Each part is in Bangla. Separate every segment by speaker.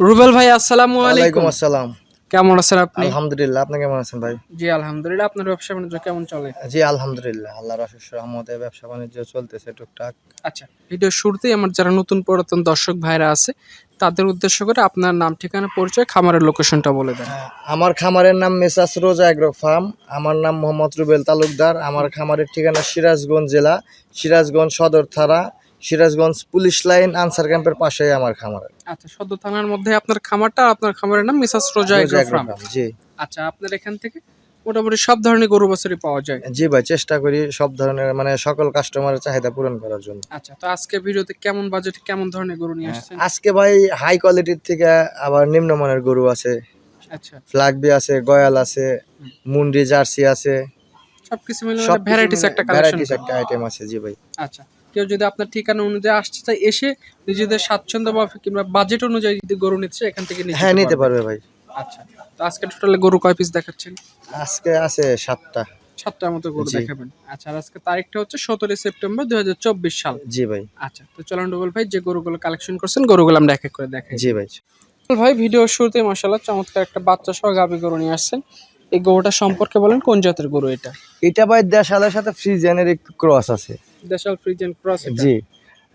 Speaker 1: রুবেল ভাই আসসালামু আলাইকুম।
Speaker 2: আসসালাম।
Speaker 1: কেমন আছেন আপনি?
Speaker 2: আলহামদুলিল্লাহ আপনি কেমন আছেন ভাই?
Speaker 1: জি আলহামদুলিল্লাহ। আপনার ব্যবসা বাণিজ্য কেমন চলে?
Speaker 2: জি আলহামদুলিল্লাহ আল্লাহর অশেষ রহমতে ব্যবসা বাণিজ্য চলতেছে টুকটাক।
Speaker 1: আচ্ছা ভিডিও শুরুতেই আমার যারা নতুন পুরাতন দর্শক ভাইরা আছে তাদের উদ্দেশ্য করে আপনার নাম ঠিকানা পরিচয় খামারের লোকেশনটা বলে দেন।
Speaker 2: আমার খামারের নাম মেসাস রোজা এগ্রো ফার্ম আমার নাম মোহাম্মদ রুবেল তালুকদার আমার খামারের ঠিকানা সিরাজগঞ্জ জেলা সিরাজগঞ্জ সদর থানা সিরাজগঞ্জ পুলিশ লাইন আনসার ক্যাম্পের পাশেই আমার খামার।
Speaker 1: আচ্ছা সদর থানার মধ্যে আপনার খামারটা আপনার খামারের নাম মিসাস রোজা ফার্ম।
Speaker 2: জি।
Speaker 1: আচ্ছা আপনার এখান থেকে মোটামুটি সব ধরনের গরু বাছুরি পাওয়া যায়।
Speaker 2: জি ভাই চেষ্টা করি সব ধরনের মানে সকল কাস্টমারের চাহিদা পূরণ করার জন্য।
Speaker 1: আচ্ছা তো আজকে ভিডিওতে কেমন বাজেট কেমন ধরনের গরু নিয়ে আসছেন?
Speaker 2: আজকে ভাই হাই কোয়ালিটির থেকে আবার নিম্নমানের গরু আছে।
Speaker 1: আচ্ছা।
Speaker 2: ফ্লাগবি আছে গয়াল আছে মুন্ডি জার্সি আছে।
Speaker 1: সবকিছু মিলে ভ্যারাইটিস একটা কালেকশন
Speaker 2: ভ্যারাইটিস একটা আইটেম আছে জি ভাই।
Speaker 1: আচ্ছা। কেউ যদি আপনার ঠিকানা অনুযায়ী আসতে চায় এসে নিজেদের স্বাচ্ছন্দ্য বা কিংবা বাজেট অনুযায়ী যদি গরু নিতে চায় এখান থেকে নিতে
Speaker 2: হ্যাঁ নিতে
Speaker 1: পারবে।
Speaker 2: ভাই।
Speaker 1: আচ্ছা তো আজকে টোটালে গরু কয় পিস দেখাচ্ছেন?
Speaker 2: আজকে আছে সাতটা।
Speaker 1: সাতটার মতো গরু দেখাবেন। আচ্ছা আর আজকে তারিখটা হচ্ছে সতেরোই সেপ্টেম্বর দুই হাজার চব্বিশ সাল।
Speaker 2: জি ভাই।
Speaker 1: আচ্ছা তো চলুন ডবল ভাই যে গরুগুলো কালেকশন করছেন গরুগুলো আমরা এক এক করে দেখাই।
Speaker 2: জি ভাই।
Speaker 1: ভাই ভিডিও শুরুতে মাসাল্লাহ চমৎকার একটা বাচ্চা সহ গাভী গরু নিয়ে আসছেন। এই গরুটা সম্পর্কে বলেন কোন জাতের গরু এটা?
Speaker 2: এটা ভাই দেশালের সাথে ফ্রিজেনের একটু ক্রস আছে।
Speaker 1: দেশাল ফ্রিজেন ক্রস
Speaker 2: জি।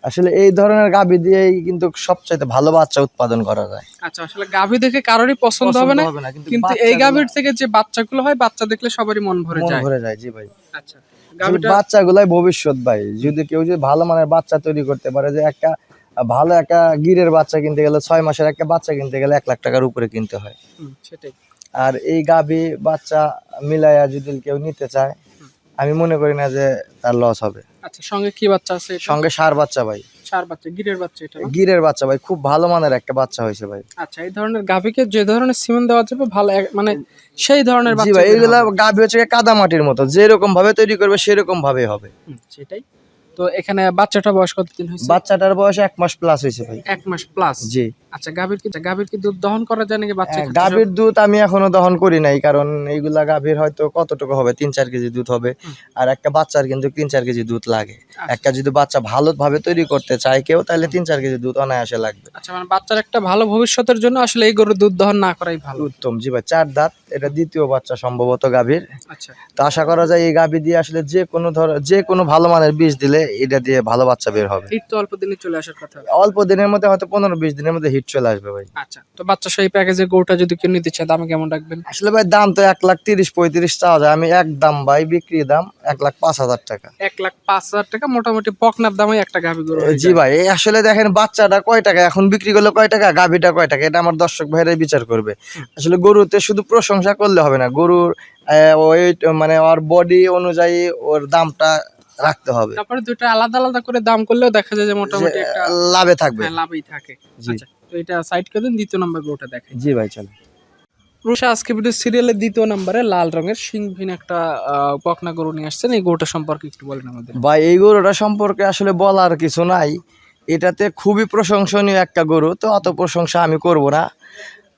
Speaker 2: আসলে এই ধরনের গাবি দিয়েই কিন্তু সবচাইতে ভালো বাচ্চা উৎপাদন করা যায়।
Speaker 1: আচ্ছা আসলে গাভী দেখে কারোরই পছন্দ হবে না
Speaker 2: কিন্তু
Speaker 1: এই গাভীর থেকে যে বাচ্চাগুলো হয় বাচ্চা দেখলে সবারই মন ভরে
Speaker 2: মন ভরে যায় জি ভাই।
Speaker 1: আচ্ছা
Speaker 2: বাচ্চাগুলাই ভবিষ্যৎ ভাই। যদি কেউ যদি ভালো মানের বাচ্চা তৈরি করতে পারে যে একটা ভালো একটা গিরের বাচ্চা কিনতে গেলে ছয় মাসের একটা বাচ্চা কিনতে গেলে এক লাখ টাকার উপরে কিনতে হয়।
Speaker 1: সেটাই।
Speaker 2: আর এই গাভী বাচ্চা মিলাইয়া যদি কেউ নিতে চায় আমি মনে করি না যে তার লস হবে।
Speaker 1: আচ্ছা সঙ্গে কি বাচ্চা আছে
Speaker 2: সঙ্গে সার বাচ্চা ভাই।
Speaker 1: বাচ্চা গিরের বাচ্চা এটা
Speaker 2: গিরের বাচ্চা ভাই খুব ভালো মানের একটা বাচ্চা হয়েছে ভাই।
Speaker 1: আচ্ছা এই ধরনের গাভীকে যে ধরনের সিমেন্ট দেওয়া যাবে ভালো মানে সেই ধরনের বাচ্চা
Speaker 2: ভাই এইগুলা গাভী হচ্ছে কাদা মাটির মতো যেরকম ভাবে তৈরি করবে সেরকম ভাবে হবে।
Speaker 1: সেটাই। তো এখানে বাচ্চাটা বয়স কতদিন হয়েছে?
Speaker 2: বাচ্চাটার বয়স এক মাস প্লাস হয়েছে ভাই।
Speaker 1: এক মাস প্লাস
Speaker 2: জি।
Speaker 1: আচ্ছা গাভীর কি গাভীর কি দুধ দহন করা যায় নাকি বাচ্চা
Speaker 2: হ্যাঁ, গাভীর দুধ আমি এখনও দহন করি নাই কারণ এইগুলা গাভীর হয়তো কতটুকু হবে? তিন চার কেজি দুধ হবে। আর একটা বাচ্চার কিন্তু তিন চার কেজি দুধ লাগে।
Speaker 1: আচ্ছা।
Speaker 2: একটা যদি বাচ্চা তৈরি করতে চায় কেউ তাহলে তিন চার কেজি দুধ অনায়াসে লাগবে।
Speaker 1: আচ্ছা মানে বাচ্চার একটা ভালো ভবিষ্যতের জন্য আসলে এই গরুর দুধ দহন না করাই ভালো।
Speaker 2: উত্তম জি ভাই চার দাঁত এটা দ্বিতীয় বাচ্চা সম্ভবত গাভীর।
Speaker 1: আচ্ছা।
Speaker 2: তো আশা করা যায় এই গাভী দিয়ে আসলে যে কোনো ধর যে কোনো ভালো মানের বীজ দিলে এটা দিয়ে ভালো বাচ্চা বের হবে।
Speaker 1: এই তো অল্প দিনে চলে আসার কথা।
Speaker 2: অল্প দিনের মধ্যে হয়তো পনেরো বিশ দিনের মধ্যে হিট চলে আসবে ভাই।
Speaker 1: আচ্ছা তো বাচ্চা সেই প্যাকেজে গরুটা যদি কেউ নিতে চায় দামে কেমন রাখবেন?
Speaker 2: আসলে ভাই দাম তো এক লাখ তিরিশ পঁয়ত্রিশ চাওয়া যায়। আমি এক দাম ভাই বিক্রি দাম এক লাখ পাঁচ হাজার টাকা।
Speaker 1: এক লাখ পাঁচ হাজার টাকা মোটামুটি পকনার দামে একটা গাভী গরু
Speaker 2: জি ভাই এই আসলে দেখেন বাচ্চাটা কয় টাকা? এখন বিক্রি করলে কয় টাকা? গাভীটা কয় টাকা? এটা আমার দর্শক ভাইরাই বিচার করবে। আসলে গরুতে শুধু প্রশংসা করলে হবে না গরুর ওয়েট মানে ওর বডি অনুযায়ী ওর দামটা রাখতে হবে।
Speaker 1: তারপরে দুটো আলাদা আলাদা করে দাম করলেও দেখা যায় যে মোটামুটি একটা
Speaker 2: লাভে থাকবে।
Speaker 1: হ্যাঁ, লাভই থাকে। আচ্ছা তো এটা সাইড করে দিন দ্বিতীয় নাম্বার গরুটা দেখেন
Speaker 2: জি ভাই চলো
Speaker 1: রুষা আজকে ভিডিও সিরিয়ালের দ্বিতীয় নম্বরে লাল রঙের সিংভিন একটা বকনা গরু নিয়ে আসছেন। এই গরুটা সম্পর্কে একটু বলেন আমাদের।
Speaker 2: ভাই এই গরুটা সম্পর্কে আসলে বলার কিছু নাই। এটাতে খুবই প্রশংসনীয় একটা গরু তো অত প্রশংসা আমি করব না।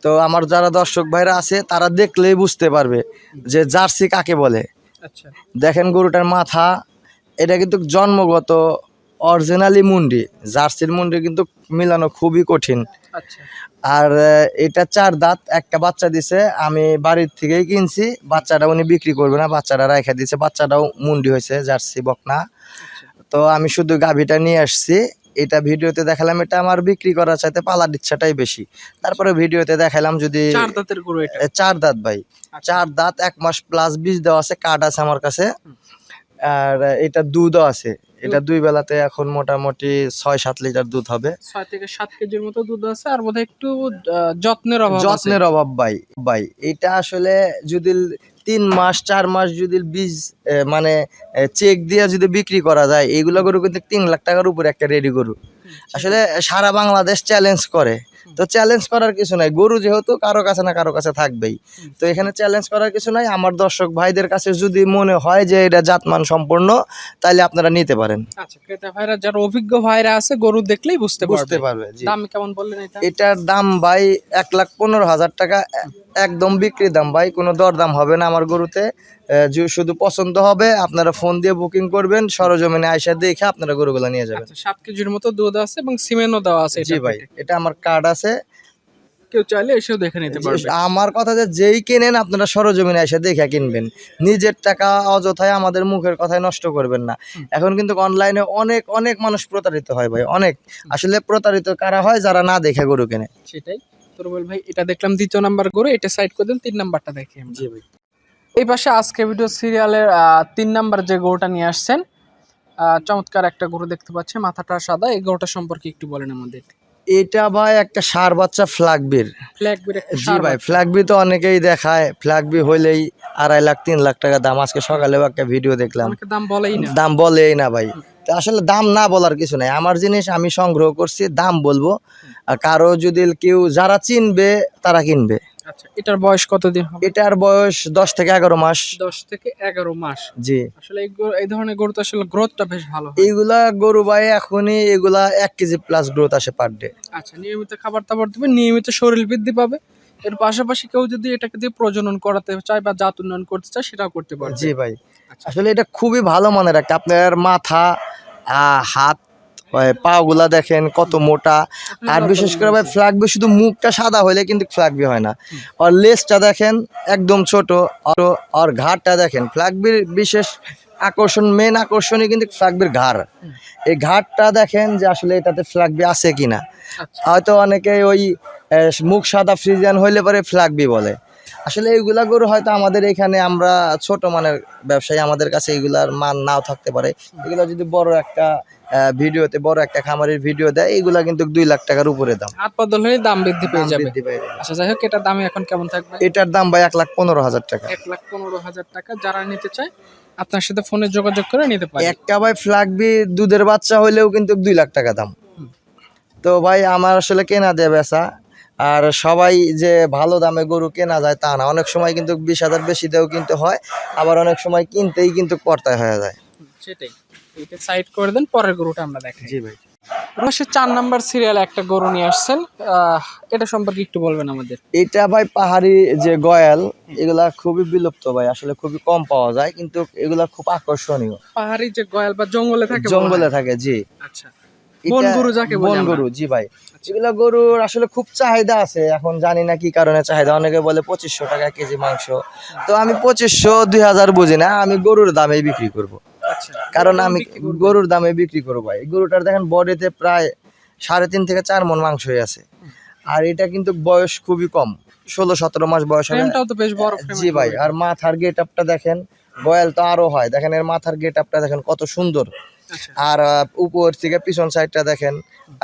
Speaker 2: তো আমার যারা দর্শক ভাইরা আছে তারা দেখলেই বুঝতে পারবে যে জার্সি কাকে বলে।
Speaker 1: আচ্ছা।
Speaker 2: দেখেন গরুটার মাথা এটা কিন্তু জন্মগত অরিজিনালি মুন্ডি। জার্সির মুন্ডি কিন্তু মিলানো খুবই কঠিন। আর এটা চার দাঁত একটা বাচ্চা দিছে আমি বাড়ির থেকেই কিনছি বাচ্চাটা উনি বিক্রি করবে না বাচ্চাটা রেখে দিছে বাচ্চাটাও মুন্ডি হয়েছে জার্সি বকনা।
Speaker 1: আচ্ছা।
Speaker 2: তো আমি শুধু গাভীটা নিয়ে আসছি এটা ভিডিওতে দেখালাম এটা আমার বিক্রি করার চাইতে পালার ইচ্ছাটাই বেশি। তারপরে ভিডিওতে দেখালাম যদি
Speaker 1: চার
Speaker 2: দাঁত ভাই।
Speaker 1: আচ্ছা।
Speaker 2: চার দাঁত এক মাস প্লাস বীজ দেওয়া আছে কার্ড আছে আমার কাছে। আর এটা দুধও আছে। এটা দুই বেলাতে এখন মোটামুটি ছয় সাত লিটার দুধ হবে।
Speaker 1: ছয় থেকে সাত কেজির মতো দুধ আছে আর বোধহয় একটু যত্নের অভাব
Speaker 2: যত্নের অভাব ভাই ভাই এটা আসলে যদি তিন মাস চার মাস যদি বীজ মানে চেক দিয়ে যদি বিক্রি করা যায় এইগুলো গরু কিন্তু তিন লাখ টাকার উপরে একটা রেডি গরু। আসলে সারা বাংলাদেশ চ্যালেঞ্জ করে। তো চ্যালেঞ্জ করার কিছু নাই। গরু যেহেতু কারও কাছে না কারও কাছে থাকবেই। তো এখানে চ্যালেঞ্জ করার কিছু নাই। আমার দর্শক ভাইদের কাছে যদি মনে হয় যে এটা জাতমান সম্পূর্ণ তাহলে আপনারা নিতে পারেন।
Speaker 1: আচ্ছা ক্রেতা ভাইরা যারা অভিজ্ঞ ভাইরা আছে গরু দেখলেই বুঝতে
Speaker 2: বুঝতে
Speaker 1: পারবে দাম কেমন বললেন এটা?
Speaker 2: এটার দাম ভাই এক লাখ পনেরো হাজার টাকা। একদম বিক্রি দাম ভাই। কোনো দরদাম হবে না আমার গরুতে। শুধু পছন্দ হবে আপনারা ফোন দিয়ে বুকিং করবেন সরজমিনে আয়সা দেখে আপনারা গরুগুলো নিয়ে যাবেন।
Speaker 1: আচ্ছা সাত কেজির মতো দুধ আছে এবং সিমেন্টও দেওয়া আছে
Speaker 2: জি ভাই এটা আমার কার্ড আছে।
Speaker 1: কেউ চাইলে এসেও দেখে নিতে পারবে।
Speaker 2: আমার কথা যে যেই কেনেন আপনারা সরজমিনে এসে দেখে কিনবেন। নিজের টাকা অযথায় আমাদের মুখের কথায় নষ্ট করবেন না। এখন কিন্তু অনলাইনে অনেক অনেক মানুষ প্রতারিত হয় ভাই অনেক। আসলে প্রতারিত কারা হয় যারা না দেখে গরু কেনে?
Speaker 1: সেটাই। তো রুবেল ভাই এটা দেখলাম দ্বিতীয় নাম্বার করে এটা সাইড করে দেন তিন নাম্বারটা দেখি
Speaker 2: জি ভাই।
Speaker 1: এই পাশে আজকে ভিডিও সিরিয়ালের তিন নাম্বার যে গরুটা নিয়ে আসছেন চমৎকার একটা গরু দেখতে পাচ্ছি মাথাটা সাদা। এই গরুটা সম্পর্কে একটু বলেন আমাদের।
Speaker 2: এটা ভাই একটা সার বাচ্চা ফ্ল্যাগবির
Speaker 1: ফ্ল্যাগ
Speaker 2: জি ভাই ফ্ল্যাগবি তো অনেকেই দেখায়। ফ্ল্যাগবি হইলেই আড়াই লাখ তিন লাখ টাকা দাম। আজকে সকালেও একটা ভিডিও দেখলাম।
Speaker 1: দাম বলেই না।
Speaker 2: দাম বলেই না ভাই। আসলে দাম না বলার কিছু নাই। আমার জিনিস আমি সংগ্রহ করছি দাম বলব। আর কারও যদি কেউ যারা চিনবে তারা কিনবে।
Speaker 1: আচ্ছা এটার বয়স কতদিন হবে?
Speaker 2: এটার বয়স দশ থেকে এগারো মাস।
Speaker 1: দশ থেকে এগারো মাস।
Speaker 2: জি।
Speaker 1: আসলে এই ধরনের গরু তো আসলে গ্রোথটা বেশ ভালো
Speaker 2: এইগুলা গরু ভাই এখনই এগুলা এক কেজি প্লাস গ্রোথ আসে পার ডে
Speaker 1: আচ্ছা নিয়মিত খাবার দাবার দিবে নিয়মিত শরীর বৃদ্ধি পাবে। এর পাশাপাশি কেউ যদি এটাকে দিয়ে প্রজনন করাতে চায় বা জাত উন্নয়ন করতে চায় সেটাও করতে পারবে।
Speaker 2: জি ভাই।
Speaker 1: আচ্ছা।
Speaker 2: আসলে এটা খুবই ভালো মানের একটা আপনার মাথা হাত পা গুলা দেখেন কত মোটা। আর বিশেষ করে ভাই ফ্ল্যাগবি শুধু মুখটা সাদা হলে কিন্তু ফ্ল্যাগবি হয় না। আর লেজটা দেখেন একদম ছোট। আর আর ঘাড়টা দেখেন ফ্ল্যাগবির বিশেষ আকর্ষণ মেন আকর্ষণই কিন্তু ফ্ল্যাগবির ঘাড়। এই ঘাড়টা দেখেন যে আসলে এটাতে ফ্ল্যাগবি আছে কিনা।
Speaker 1: আচ্ছা।
Speaker 2: হয়তো অনেকে ওই মুখ সাদা ফ্রিজিয়ান হইলে পরে ফ্ল্যাগবি বলে। আসলে এইগুলা গরু হয়তো আমাদের এখানে আমরা ছোট মানের ব্যবসায়ী আমাদের কাছে এগুলার মান নাও থাকতে পারে। এগুলো যদি বড় একটা ভিডিওতে বড় একটা খামারের ভিডিও দেয় এইগুলা কিন্তু দুই লাখ টাকার উপরে দাম।
Speaker 1: হাত বদল হলে দাম বৃদ্ধি পেয়ে যাবে। আচ্ছা যাই হোক এটার দাম এখন কেমন থাকবে?
Speaker 2: এটার দাম ভাই এক লাখ পনেরো হাজার টাকা।
Speaker 1: এক লাখ পনেরো হাজার টাকা। যারা নিতে চায় আপনার সাথে ফোনে যোগাযোগ করে নিতে পারে।
Speaker 2: একটা ভাই ফ্ল্যাগবি দুধের বাচ্চা হইলেও কিন্তু দুই লাখ টাকা দাম। তো ভাই আমার আসলে কেনা দেয় বেচা আর সবাই যে ভালো দামে গরু কেনা যায় তা না। অনেক সময় কিন্তু বিশ হাজার বেশি দেও কিনতে হয় আবার অনেক সময় কিনতেই কিন্তু পর্তায় হয়ে যায়।
Speaker 1: সেটাই। এটা সাইড করে দেন পরের গরুটা আমরা দেখাই।
Speaker 2: জি ভাই।
Speaker 1: রসে চার নাম্বার সিরিয়ালে একটা গরু নিয়ে আসছেন। এটা সম্পর্কে একটু বলবেন আমাদের।
Speaker 2: এটা ভাই পাহাড়ি যে গয়াল এগুলা খুবই বিলুপ্ত ভাই আসলে খুবই কম পাওয়া যায় কিন্তু এগুলা খুব আকর্ষণীয়।
Speaker 1: পাহাড়ি যে গয়াল বা জঙ্গলে থাকে
Speaker 2: জঙ্গলে থাকে জি।
Speaker 1: আচ্ছা। বন গরু যাকে
Speaker 2: বন গরু জি ভাই। এগুলা গরুর আসলে খুব চাহিদা আছে এখন জানি না কি কারণে চাহিদা। অনেকে বলে পঁচিশশো টাকা কেজি মাংস। তো আমি পঁচিশশো দুই হাজার বুঝি না আমি গরুর দামে বিক্রি করব।
Speaker 1: আচ্ছা
Speaker 2: কারণ আমি গরুর দামে বিক্রি করব ভাই। গরুটার দেখেন বডিতে প্রায় সাড়ে তিন থেকে চার মন মাংসই আছে। আর এটা কিন্তু বয়স খুবই কম ষোলো সতেরো মাস বয়স হবে।
Speaker 1: তো বেশ বড়
Speaker 2: জি ভাই আর মাথার গেট আপটা দেখেন গয়াল তো আরও হয়। দেখেন এর মাথার গেট আপটা দেখেন কত সুন্দর।
Speaker 1: আচ্ছা
Speaker 2: আর উপর থেকে পিছন সাইডটা দেখেন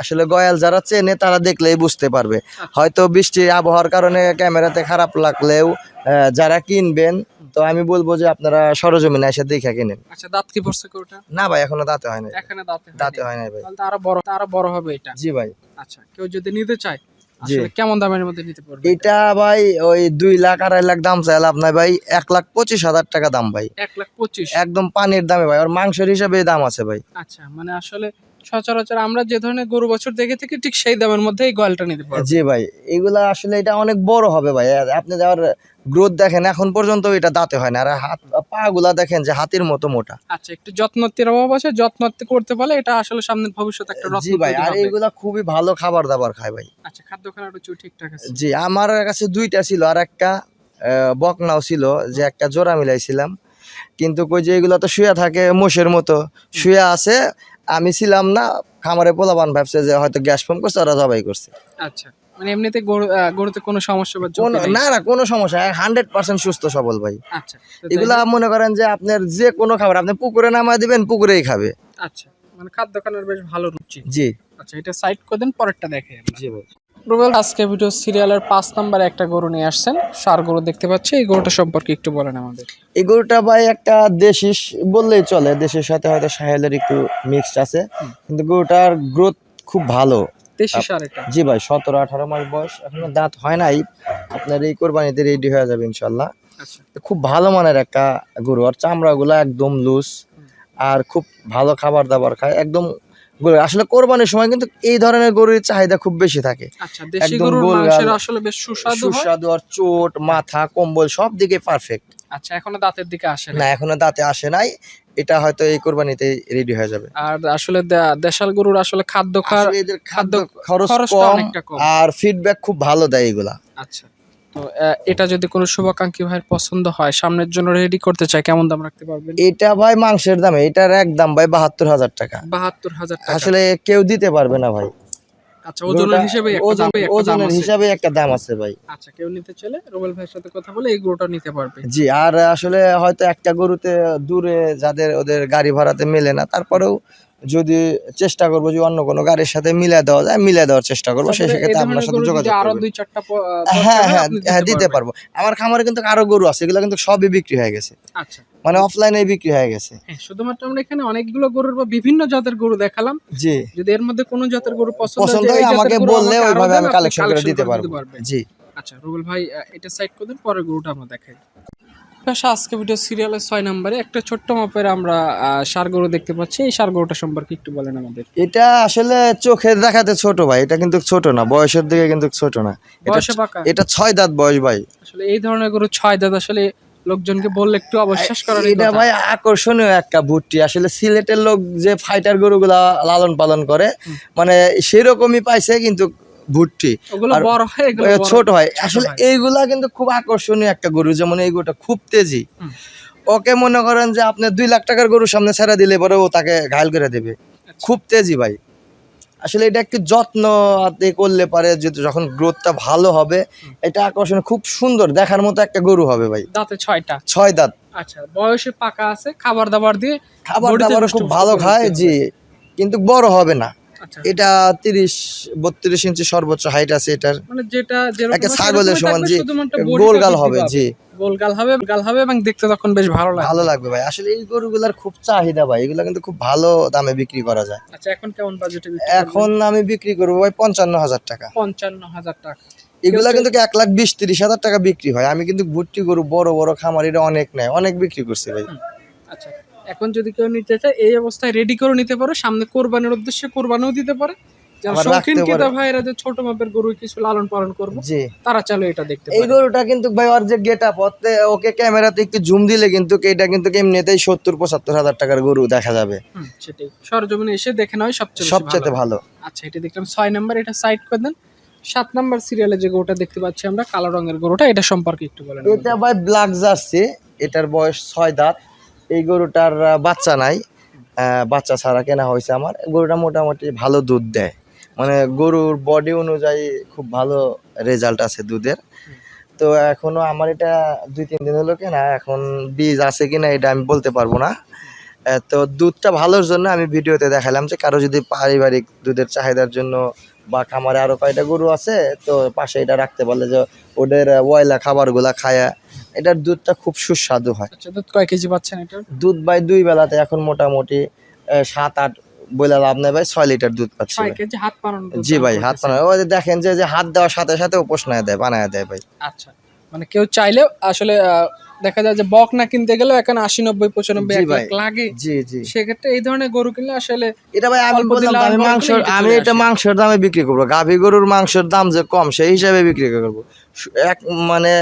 Speaker 2: আসলে গয়াল যারা চেনে তারা দেখলেই বুঝতে পারবে। হয়তো বৃষ্টি আবহাওয়ার কারণে ক্যামেরাতে খারাপ লাগলেও যারা কিনবেন তো আমি বলব যে আপনারা সরজমিনে এসে দেখে কিনেন।
Speaker 1: আচ্ছা দাঁত কি পড়ছে গরুটা
Speaker 2: না ভাই এখনও দাঁতে হয় না
Speaker 1: এখানে দাঁতে
Speaker 2: দাঁতে হয় না ভাই।
Speaker 1: তাহলে আরও বড় আরও বড় হবে এটা।
Speaker 2: জি ভাই।
Speaker 1: আচ্ছা কেউ যদি নিতে চায় কেমন দামের মধ্যে নিতে পারবেন?
Speaker 2: এটা ভাই ওই দুই লাখ আড়াই লাখ দাম চাই লাভ নাই ভাই। এক লাখ পঁচিশ হাজার টাকা দাম ভাই।
Speaker 1: এক লাখ পঁচিশ?
Speaker 2: একদম পানির দামে ভাই আর মাংসের হিসাবে দাম আছে ভাই।
Speaker 1: আচ্ছা মানে আসলে সচরাচর আমরা যে ধরনের গরু বছর দেখে থাকি ঠিক সেই দামের মধ্যে এই গোয়ালটা নিতে পারব।
Speaker 2: জি ভাই এগুলা আসলে এটা অনেক বড় হবে ভাই। আপনি যাওয়ার গ্রোথ দেখেন এখন পর্যন্ত এটা দাঁতে হয় না। আর হাত পা গুলা দেখেন যে হাতির মতো মোটা।
Speaker 1: আচ্ছা একটু যত্নত্বের অভাব আছে যত্নত্ব করতে পারলে এটা আসলে সামনের ভবিষ্যতে একটা রত্ন
Speaker 2: জি ভাই আর। এগুলা খুবই ভালো খাবার দাবার খায় ভাই।
Speaker 1: আচ্ছা খাদ্য রুচি ঠিকঠাক আছে।
Speaker 2: জি আমার কাছে দুইটা ছিল আর একটা বকনাও ছিল যে একটা জোড়া মিলাইছিলাম। কিন্তু কই যে এগুলো তো শুয়ে থাকে মোষের মতো। শুয়ে আছে আমি ছিলাম না খামারে পোলাপান ভাবছে যে হয়তো গ্যাস পাম্প করছে ওরা জবাই করছে।
Speaker 1: আচ্ছা মানে এমনিতে গরু গরুতে কোনো সমস্যা বা?
Speaker 2: না না কোনো সমস্যা হান্ড্রেড পার্সেন্ট সুস্থ সবল ভাই।
Speaker 1: আচ্ছা
Speaker 2: এগুলা মনে করেন যে আপনার যে কোনো খাবার আপনি পুকুরে নামায় দিবেন পুকুরেই খাবে।
Speaker 1: আচ্ছা মানে খাদ্য খানোর বেশ ভালো রুচি।
Speaker 2: জি।
Speaker 1: আচ্ছা এটা সাইড করে দেন পরেরটা দেখে
Speaker 2: জি ভাই।
Speaker 1: রুবেল আজকে ভিডিও সিরিয়ালের পাঁচ নাম্বারে একটা গরু নিয়ে আসছেন। সার গরু দেখতে পাচ্ছি এই গরুটা সম্পর্কে একটু বলেন আমাদের।
Speaker 2: এই গরুটা ভাই একটা দেশি বললেই চলে দেশের সাথে হয়তো সাহেলের একটু মিক্সড আছে। কিন্তু গরুটার গ্রোথ খুব ভালো।
Speaker 1: দেশি সার এটা?
Speaker 2: জি ভাই সতেরো আঠারো মাস বয়স এখনও দাঁত হয় নাই। আপনার এই কোরবানিতে রেডি হয়ে যাবে ইনশাল্লাহ
Speaker 1: আচ্ছা।
Speaker 2: খুব ভালো মানের একটা গরু আর চামড়াগুলো একদম লুজ আর খুব ভালো খাবার দাবার খায় একদম গরু আসলে কোরবানির সময় কিন্তু এই ধরনের গরুর চাহিদা খুব বেশি থাকে।
Speaker 1: আচ্ছা
Speaker 2: একদম
Speaker 1: আসলে বেশ সুস্বাদু
Speaker 2: সুস্বাদু আর চোট মাথা কম্বল সব দিকে পারফেক্ট
Speaker 1: আচ্ছা এখনও দাঁতের দিকে আসে না
Speaker 2: এখনও দাঁতে আসে নাই। এটা হয়তো এই কোরবানিতে রেডি হয়ে যাবে।
Speaker 1: আর আসলে দেশাল গরুর আসলে খাদ্য খাওয়ার
Speaker 2: এদের খাদ্য খরচ কম। আর ফিডব্যাক খুব ভালো দেয় এগুলা।
Speaker 1: আচ্ছা। তো এটা যদি কোনো শুভাকাঙ্ক্ষী ভাইয়ের পছন্দ হয় সামনের জন্য রেডি করতে চায় কেমন দাম রাখতে পারবেন?
Speaker 2: এটা ভাই মাংসের দামে এটার একদম ভাই বাহাত্তর হাজার টাকা।
Speaker 1: বাহাত্তর হাজার টাকা।
Speaker 2: আসলে কেউ দিতে পারবে না ভাই।
Speaker 1: আচ্ছা ওজনের হিসেবে একটা দামে একটা দাম
Speaker 2: ওজনের হিসাবে একটা দাম আছে ভাই।
Speaker 1: আচ্ছা কেউ নিতে চলে রুবেল ভাইয়ের সাথে কথা বলে এই গরুটা নিতে পারবে।
Speaker 2: জি আর আসলে হয়তো একটা গরুতে দূরে যাদের ওদের গাড়ি ভাড়াতে মেলে না তারপরেও যদি চেষ্টা করব যে অন্য কোনো গাড়ির সাথে মিলে দেওয়া যায় মিলে দেওয়ার চেষ্টা করব। সেই সেক্ষেত্রে আপনার সাথে যোগাযোগ হ্যাঁ
Speaker 1: হ্যাঁ
Speaker 2: হ্যাঁ দিতে পারব। আমার খামারে কিন্তু আরও গরু আছে এগুলো কিন্তু সবই বিক্রি হয়ে গেছে।
Speaker 1: আচ্ছা।
Speaker 2: মানে অফলাইনে বিক্রি হয়ে গেছে।
Speaker 1: হ্যাঁ শুধুমাত্র আমরা এখানে অনেকগুলো গরুর বা বিভিন্ন জাতের গরু দেখালাম।
Speaker 2: জি।
Speaker 1: যদি এর মধ্যে কোন জাতের গরু পছন্দ হয়
Speaker 2: পছন্দ আমাকে বললে ওইভাবে আমি কালেকশন করে দিতে পারব। জি।
Speaker 1: আচ্ছা রুবেল ভাই এটা সাইড করে দেন পরের গরুটা আমরা দেখাই। পাশে আজকে ভিডিও সিরিয়ালের ছয় নম্বরে একটা ছোট্ট মাপের আমরা ষাঁড় গরু দেখতে পাচ্ছি। এই ষাঁড় গরুটা সম্পর্কে একটু বলেন আমাদের।
Speaker 2: এটা আসলে চোখে দেখাতে ছোট ভাই এটা কিন্তু ছোট না বয়সের দিকে কিন্তু ছোট না। এটা ছয় দাঁত বয়স ভাই।
Speaker 1: আসলে এই ধরনের গরু ছয় দাঁত আসলে লোকজনকে বললে একটু অবিশ্বাস করার
Speaker 2: এটা ভাই আকর্ষণীয় একটা ভুট্টি। আসলে সিলেটের লোক যে ফাইটার গরুগুলা লালন পালন করে মানে সেরকমই পাইছে কিন্তু ভুট্টি।
Speaker 1: হয়
Speaker 2: ছোট হয়। আসলে এইগুলা কিন্তু খুব আকর্ষণীয় একটা গরু যেমন এই গরুটা খুব তেজি। ওকে মনে করেন যে আপনি দুই লাখ টাকার গরু সামনে ছেড়ে দিলে পরে ও তাকে ঘায়ল করে দেবে।
Speaker 1: আচ্ছা।
Speaker 2: খুব তেজি ভাই। আসলে এটা একটু যত্ন হাতে করলে পারে যে যখন গ্রোথটা ভালো হবে এটা আকর্ষণ খুব সুন্দর দেখার মতো একটা গরু হবে ভাই।
Speaker 1: দাঁতে ছয়টা।
Speaker 2: ছয় দাঁত।
Speaker 1: আচ্ছা বয়সে পাকা আছে খাবার দাবার দিয়ে
Speaker 2: খাবার দাবার খুব ভালো খায় জি। কিন্তু বড় হবে না। এটা তিরিশ বত্রিশ ইঞ্চি সর্বোচ্চ হাইট আছে এটার।
Speaker 1: মানে যেটা
Speaker 2: একটা ছাগলের সমান জি গোলগাল হবে জি।
Speaker 1: গোলগাল হবে গাল হবে এবং দেখতে তখন বেশ ভালো লাগে
Speaker 2: ভালো লাগবে ভাই। আসলে এই গরুগুলার খুব চাহিদা ভাই এগুলো কিন্তু খুব ভালো দামে বিক্রি করা যায়।
Speaker 1: আচ্ছা এখন কেমন বাজেটে
Speaker 2: এখন আমি বিক্রি করব ভাই পঞ্চান্ন হাজার টাকা।
Speaker 1: পঞ্চান্ন হাজার টাকা।
Speaker 2: এগুলা কিন্তু এক লাখ বিশ তিরিশ হাজার টাকা বিক্রি হয়? আমি কিন্তু ভুট্টি গরু বড় বড় খামারিরা অনেক নেয় অনেক বিক্রি করছি ভাই।
Speaker 1: আচ্ছা। এখন যদি কেউ নিতে চায় এই অবস্থায় রেডি করে নিতে পারো। সামনে কোরবানির উদ্দেশ্যে কোরবানিও দিতে পারে। ভাইরা যে ছোট মাপের গরু কিছু লালন পালন করব তারা চাইলে এটা দেখতে
Speaker 2: এই গরুটা কিন্তু ভাই ওর যে গেট আপ ওকে ক্যামেরাতে একটু জুম দিলে কিন্তু এটা কিন্তু এমনিতেই সত্তর পঁচাত্তর হাজার টাকার গরু দেখা যাবে।
Speaker 1: সেটাই। সরজমিনে এসে দেখে নেওয়া সবচেয়ে
Speaker 2: সবচেয়ে
Speaker 1: ভালো।
Speaker 2: ভালো।
Speaker 1: আচ্ছা এটা দেখলাম ছয় নাম্বার এটা সাইড করে দেন। সাত নাম্বার সিরিয়ালে যে গরুটা দেখতে পাচ্ছি আমরা কালো রঙের গরুটা এটা সম্পর্কে একটু বলেন
Speaker 2: এটা ভাই ব্ল্যাক জার্সি এটার বয়স ছয় দাঁত। এই গরুটার বাচ্চা নাই। বাচ্চা ছাড়া কেনা হয়েছে আমার। গরুটা মোটামুটি ভালো দুধ দেয়। মানে গরুর বডি অনুযায়ী খুব ভালো রেজাল্ট আছে দুধের। তো এখনও আমার এটা দুই, তিন দিন হলো কেনা। এখন বীজ আছে কিনা এটা আমি বলতে পারব না। তো দুধটা ভালোর জন্য আমি ভিডিওতে দেখালাম যে কারও যদি পারিবারিক দুধের চাহিদার জন্য বা খামারে আরও কয়টা গরু আছে, তো পাশে এটা রাখতে পারলে যে ওদের ওয়লা খাবারগুলা খায়া এটার দুধটা খুব সুস্বাদু হয়।
Speaker 1: আচ্ছা দুধ কয় কেজি পাচ্ছেন এটা
Speaker 2: দুধ ভাই দুই বেলাতে এখন মোটামুটি সাত আট বলে লাভ নেই ভাই ছয় লিটার দুধ পাচ্ছি জি ভাই হাত
Speaker 1: বলতেছে।
Speaker 2: ওই দেখেন যে হাত দেওয়ার সাথে সাথে উপোস না দেয় বানায় দেয় ভাই।
Speaker 1: আচ্ছা মানে কেউ চাইলে আসলে দেখা যায় যে বক না কিনতে গেলেও এখন আশি নব্বই পঁচানব্বই লাগে।
Speaker 2: জি জি।
Speaker 1: সেক্ষেত্রে এই ধরনের গরু কিনলে আসলে
Speaker 2: এটা ভাই আমি বললাম আমি মাংস আমি এটা মাংসের দামে বিক্রি করব। গাভী গরুর মাংসের দাম যে কম সেই হিসাবে বিক্রি করব। এক মানে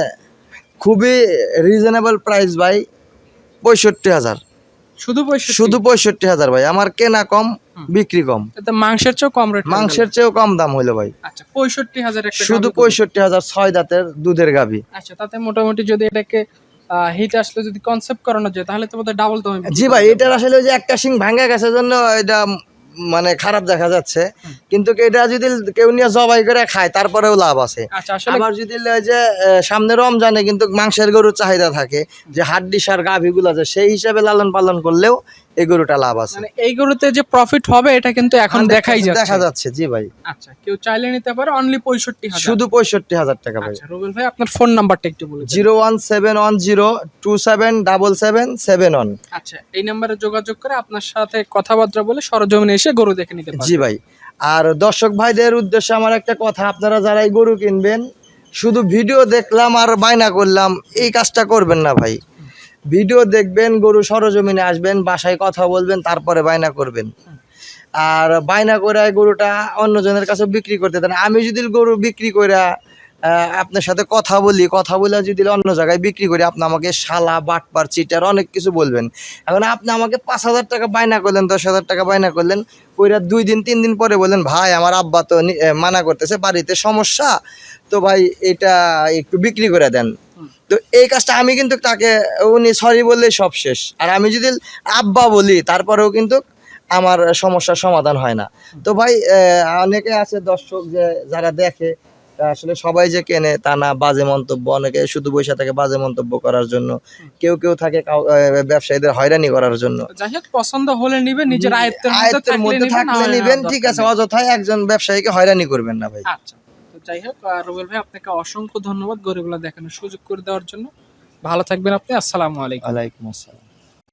Speaker 2: খুবই রিজনেবল প্রাইস ভাই পঁয়ষট্টি হাজার।
Speaker 1: শুধু পয়সা
Speaker 2: শুধু পঁয়ষট্টি হাজার ভাই আমার কেনা কম বিক্রি কম।
Speaker 1: মাংসের চেয়েও কম রেট
Speaker 2: মাংসের চেয়েও কম দাম হইল ভাই।
Speaker 1: আচ্ছা পঁয়ষট্টি হাজার
Speaker 2: শুধু পঁয়ষট্টি হাজার ছয় দাঁতের দুধের গাভী।
Speaker 1: আচ্ছা তাতে মোটামুটি যদি এটাকে হিট আসলে যদি কনসেপ্ট করানো যায় তাহলে তো বোধহয় ডাবল দামে
Speaker 2: জি ভাই। এটার আসলে ওই যে একটা সিং ভাঙা গেছে জন্য এটা মানে খারাপ দেখা যাচ্ছে। কিন্তু এটা যদি কেউ নিয়ে জবাই করে খায় তারপরেও লাভ আছে।
Speaker 1: আচ্ছা
Speaker 2: আবার যদি যে সামনে রমজানে কিন্তু মাংসের গরুর চাহিদা থাকে যে হাড্ডি সার গাভীগুলো আছে সেই হিসাবে লালন পালন করলেও এই গরুটা লাভ আছে।
Speaker 1: মানে এই গরুতে যে প্রফিট হবে এটা কিন্তু এখন দেখাই যাচ্ছে।
Speaker 2: দেখা যাচ্ছে জি ভাই।
Speaker 1: আচ্ছা কেউ চাইলে নিতে পারে অনলি পঁয়ষট্টি
Speaker 2: শুধু পঁয়ষট্টি হাজার টাকা ভাই।
Speaker 1: আচ্ছা রুবেল ভাই আপনার ফোন নাম্বারটা একটু বলে দিন।
Speaker 2: Zero one seven one zero two seven double seven seven one.
Speaker 1: আচ্ছা এই নাম্বারে যোগাযোগ করে আপনার সাথে কথাবার্তা বলে সরজমিনে এসে গরু দেখে নিতে
Speaker 2: জি ভাই। আর দর্শক ভাইদের উদ্দেশ্যে আমার একটা কথা আপনারা যারা এই গরু কিনবেন শুধু ভিডিও দেখলাম আর বায়না করলাম এই কাজটা করবেন না ভাই। ভিডিও দেখবেন, গরু সরজমিনে আসবেন, বাসায় কথা বলবেন, তারপরে বায়না করবেন। আর বায়না করে গরুটা অন্যজনের কাছে বিক্রি করতে দেন। আমি যদি গরু বিক্রি করে আপনার সাথে কথা বলি, কথা বলে যদি অন্য জায়গায় বিক্রি করি, আপনি আমাকে শালা, বাটপার, চিটার অনেক কিছু বলবেন। এখন আপনি আমাকে পাঁচ হাজার টাকা বায়না করলেন, দশ হাজার টাকা বায়না করলেন ওইটা দুই দিন, তিন দিন পরে বললেন, ভাই, আমার আব্বা তো মানা করতেছে, বাড়িতে সমস্যা, তো ভাই, এটা একটু বিক্রি করে দেন। তো এই কাজটা আমি কিন্তু তাকে উনি সরি বললেই সব শেষ। আর আমি যদি আব্বা বলি তারপরেও কিন্তু আমার সমস্যার সমাধান হয় না। তো ভাই অনেকে আছে দর্শক যে যারা দেখে আসলে সবাই যে কেনে তা না বাজে মন্তব্য। অনেকে শুধু বসে থাকে বাজে মন্তব্য করার জন্য। কেউ কেউ থাকে ব্যবসায়ীদের হয়রানি করার জন্য।
Speaker 1: যাই হোক পছন্দ হলে নিবেন নিজের আয়ত্তের মধ্যে থাকলে নিবেন,
Speaker 2: ঠিক আছে অযথায় একজন ব্যবসায়ীকে হয়রানি করবেন না ভাই।
Speaker 1: আচ্ছা। যাই হোক রুবেল ভাই, আপনাকে অসংখ্য ধন্যবাদ গরিবগুলা দেখানোর সুযোগ করে দেওয়ার জন্য। ভালো থাকবেন আপনি, আসসালামু আলাইকুম।
Speaker 2: ওয়ালাইকুম আসসালাম।